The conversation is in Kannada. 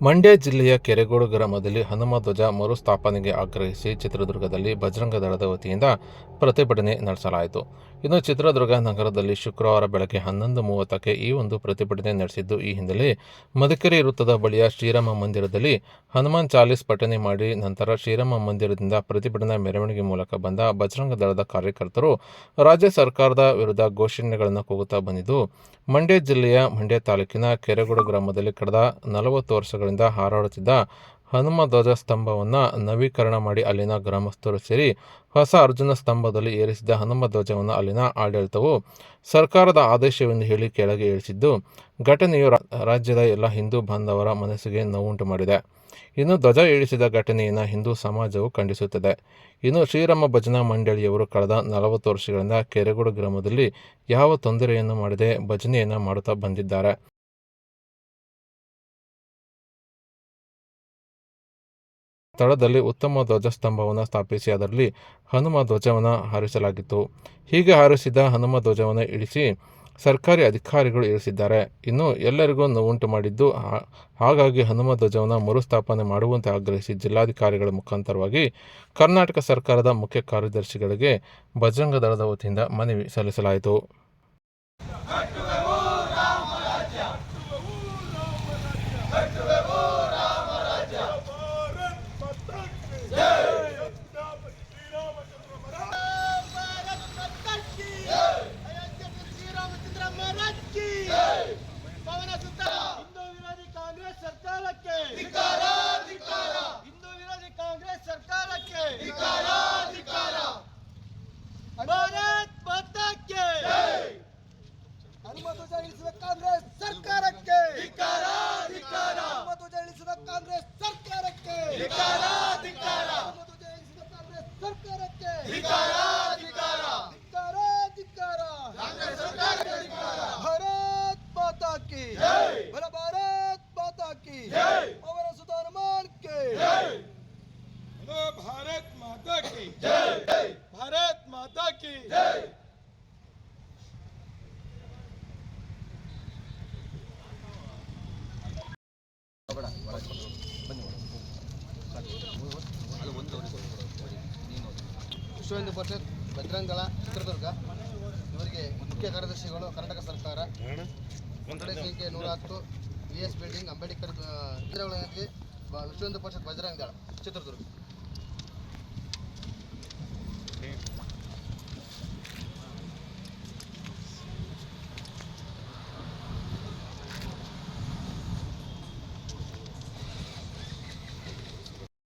ಮಂಡ್ಯ ಜಿಲ್ಲೆಯ ಕೆರೆಗೋಡು ಗ್ರಾಮದಲ್ಲಿ ಹನುಮ ಧ್ವಜ ಮರುಸ್ಥಾಪನೆಗೆ ಆಗ್ರಹಿಸಿ ಚಿತ್ರದುರ್ಗದಲ್ಲಿ ಬಜರಂಗ ದಳದ ವತಿಯಿಂದ ಪ್ರತಿಭಟನೆ ನಡೆಸಲಾಯಿತು. ಇನ್ನು ಚಿತ್ರದುರ್ಗ ನಗರದಲ್ಲಿ ಶುಕ್ರವಾರ ಬೆಳಗ್ಗೆ ಹನ್ನೊಂದು ಮೂವತ್ತಕ್ಕೆ ಈ ಒಂದು ಪ್ರತಿಭಟನೆ ನಡೆಸಿದ್ದು, ಈ ಹಿನ್ನೆಲೆ ಮದಕರಿ ವೃತ್ತದ ಬಳಿಯ ಶ್ರೀರಾಮ ಮಂದಿರದಲ್ಲಿ ಹನುಮಾನ್ ಚಾಲೀಸ್ ಪಠನೆ ಮಾಡಿ ನಂತರ ಶ್ರೀರಾಮ ಮಂದಿರದಿಂದ ಪ್ರತಿಭಟನಾ ಮೆರವಣಿಗೆ ಮೂಲಕ ಬಂದ ಬಜರಂಗ ದಳದ ಕಾರ್ಯಕರ್ತರು ರಾಜ್ಯ ಸರ್ಕಾರದ ವಿರುದ್ಧ ಘೋಷಣೆಗಳನ್ನು ಕೂಗುತ್ತಾ ಬಂದಿದ್ದು ಮಂಡ್ಯ ಜಿಲ್ಲೆಯ ಮಂಡ್ಯ ತಾಲೂಕಿನ ಕೆರೆಗೋಡು ಗ್ರಾಮದಲ್ಲಿ ಕಳೆದ ನಲವತ್ತು ವರ್ಷಗಳಿಂದ ಹಾರಾಡುತ್ತಿದ್ದ ಹನುಮ ಧ್ವಜ ಸ್ತಂಭವನ್ನು ನವೀಕರಣ ಮಾಡಿ ಅಲ್ಲಿನ ಗ್ರಾಮಸ್ಥರು ಸೇರಿ ಹೊಸ ಅರ್ಜುನ ಸ್ತಂಭದಲ್ಲಿ ಏರಿಸಿದ ಹನುಮ ಧ್ವಜವನ್ನು ಅಲ್ಲಿನ ಆಡಳಿತವು ಸರ್ಕಾರದ ಆದೇಶವೆಂದು ಹೇಳಿ ಕೆಳಗೆ ಇಳಿಸಿದ್ದು ಘಟನೆಯು ರಾಜ್ಯದ ಎಲ್ಲ ಹಿಂದೂ ಬಾಂಧವರ ಮನಸ್ಸಿಗೆ ನೋವುಂಟು ಮಾಡಿದೆ. ಇನ್ನು ಧ್ವಜ ಇಳಿಸಿದ ಘಟನೆಯನ್ನು ಹಿಂದೂ ಸಮಾಜವು ಖಂಡಿಸುತ್ತದೆ. ಇನ್ನು ಶ್ರೀರಾಮ ಭಜನಾ ಮಂಡಳಿಯವರು ಕಳೆದ ನಲವತ್ತು ವರ್ಷಗಳಿಂದ ಕೆರೆಗೋಡು ಗ್ರಾಮದಲ್ಲಿ ಯಾವ ತೊಂದರೆಯನ್ನು ಮಾಡದೆ ಭಜನೆಯನ್ನು ಮಾಡುತ್ತಾ ಬಂದಿದ್ದಾರೆ. ಸ್ಥಳದಲ್ಲಿ ಉತ್ತಮ ಧ್ವಜಸ್ತಂಭವನ್ನು ಸ್ಥಾಪಿಸಿ ಅದರಲ್ಲಿ ಹನುಮ ಧ್ವಜವನ್ನು ಹಾರಿಸಲಾಗಿತ್ತು. ಹೀಗೆ ಹಾರಿಸಿದ ಹನುಮ ಧ್ವಜವನ್ನು ಇಳಿಸಿ ಸರ್ಕಾರಿ ಅಧಿಕಾರಿಗಳು ಇಳಿಸಿದ್ದಾರೆ. ಇನ್ನು ಎಲ್ಲರಿಗೂ ನೋವುಂಟು ಮಾಡಿದ್ದು ಹಾಗಾಗಿ ಹನುಮ ಧ್ವಜವನ್ನು ಮರುಸ್ಥಾಪನೆ ಮಾಡುವಂತೆ ಆಗ್ರಹಿಸಿ ಜಿಲ್ಲಾಧಿಕಾರಿಗಳ ಮುಖಾಂತರವಾಗಿ ಕರ್ನಾಟಕ ಸರ್ಕಾರದ ಮುಖ್ಯ ಕಾರ್ಯದರ್ಶಿಗಳಿಗೆ ಬಜರಂಗ ದಳದ ವತಿಯಿಂದ ಮನವಿ ಸಲ್ಲಿಸಲಾಯಿತು. ಸರ್ಕಾರಕ್ಕೆ भारत माता की जय भारत माता की जय ವಿಶ್ವ ಹಿಂದೂ ಪರಿಷತ್ ಬಜರಂಗ ದಳ ಚಿತ್ರದುರ್ಗ ಇವರಿಗೆ ಮುಖ್ಯ ಕಾರ್ಯದರ್ಶಿಗಳು ಕರ್ನಾಟಕ ಸರ್ಕಾರ ಕಡೆ ಸಂಖ್ಯೆ ನೂರ ಹತ್ತು ಬಿ ಎಸ್ ಬಿಲ್ಡಿಂಗ್ ಅಂಬೇಡ್ಕರ್ ಆ, ಚಿತ್ರಗಳಲ್ಲಿ ಬ- ವಿಶ್ವ ಹಿಂದೂ ಪರಿಷತ್ ಬಜರಂಗ ದಳ ಚಿತ್ರದುರ್ಗ